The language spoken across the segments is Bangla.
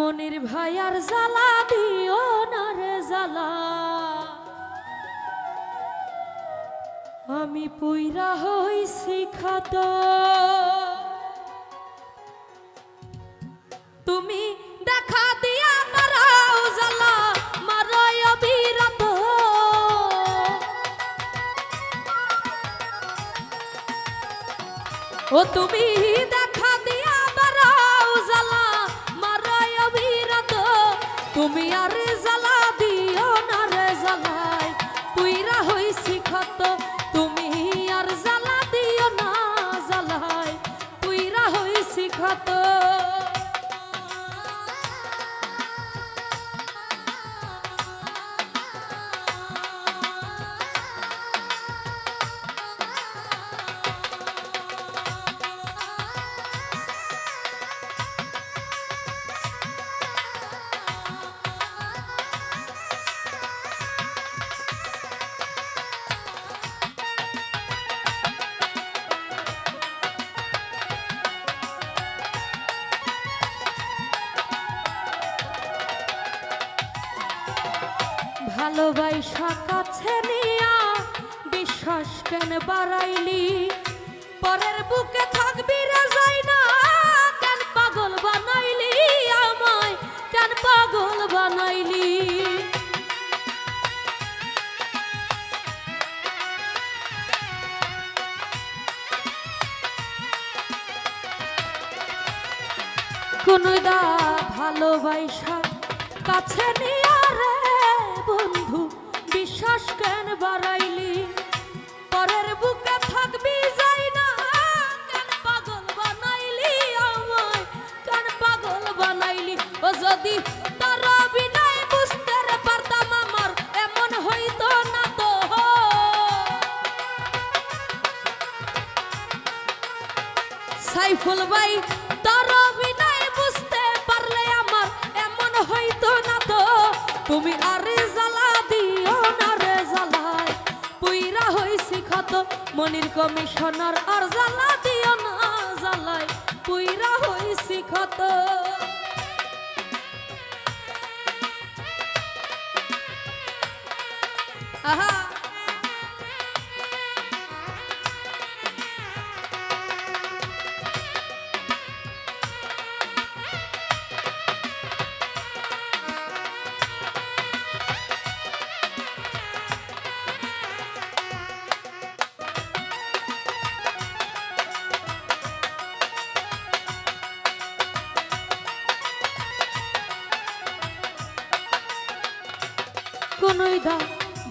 আর জ্বালা দিও না রে জ্বালা। আমি পুইরা হইছি খাত। তুমি দেখা দিয়া মারাও জ্বালা মারাই অবিরত ও তুমি দেখা ভালোবাসা কাছে নিয়া বিশ্বাস কেন বাড়াইলি? পরের বুকে থাকবি রে যাই না, কেন পাগল বানাইলি আমায়? কেন পাগল বানাইলি? কোনদা ভালোবাসা কাছে নিয়া রে বন্ধু, বিশ্বাস কেন বাড়াইলি? পরের বুকে থাকবি যাই না। কেন পাগল বানাইলি আমায়? কেন পাগল বানাইলি? ও যদি তার বিনায় বুঝতে পারতাম এমন হইতো না তো। সাইফুল ভাই তার ক্ষত মনির কমিশনার আর জ্বালা দিও না জ্বালায় পুইরা হইছি কত আহা। কোনই দা,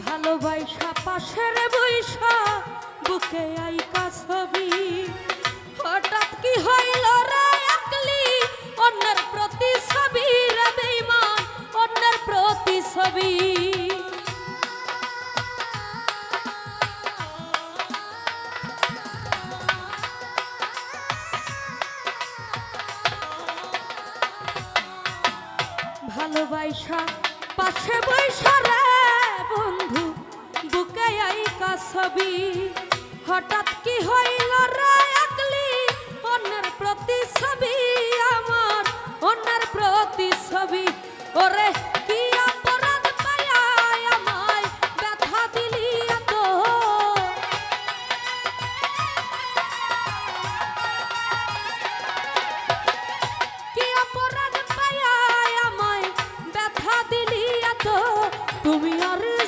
ভালোবাসা পাশের বৈশা, বুকে আইকা ছবি হঠাৎ কি হইল রে অন্যের প্রতি ছবি রে অন্যের প্রতি ছবি ভালোবাসা পাশে বৈশা ছবি। হঠাৎ কি হইল রে আকলি অন্যের প্রতি ছবি আমার, অন্যের প্রতি ছবি ওরে, কি ব্যথা তুমি আর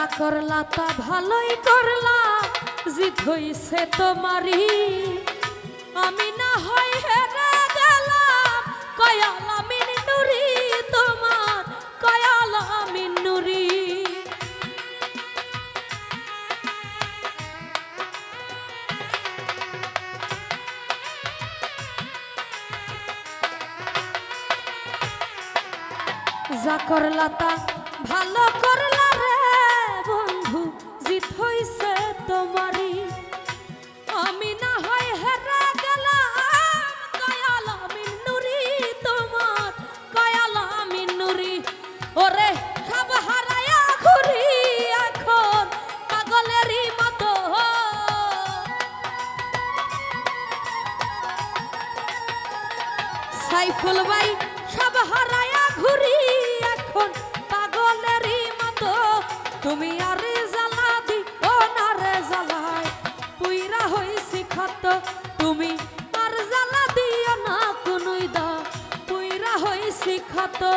না করলা তা ভালোই করলা, জিদ হইছে তোমারি আমি না হয় হেরে গেলাম, কয়াল আমি নুরি তোমার, কয়াল আমি নুরি। যা করলা তা ভালো করলা ওরে সব হারায়া এখন, পাগলেরই মতো। সাইফুল ভাই, সব হারায়া ঘুরি এখন, পাগলেরই মতো। তুমি আর জ্বালা দি ও না রে জ্বালায়, পুইরা হইছি তুমি আর জ্বালা দিও না কোনই দা পুইরা হইছি দিয়া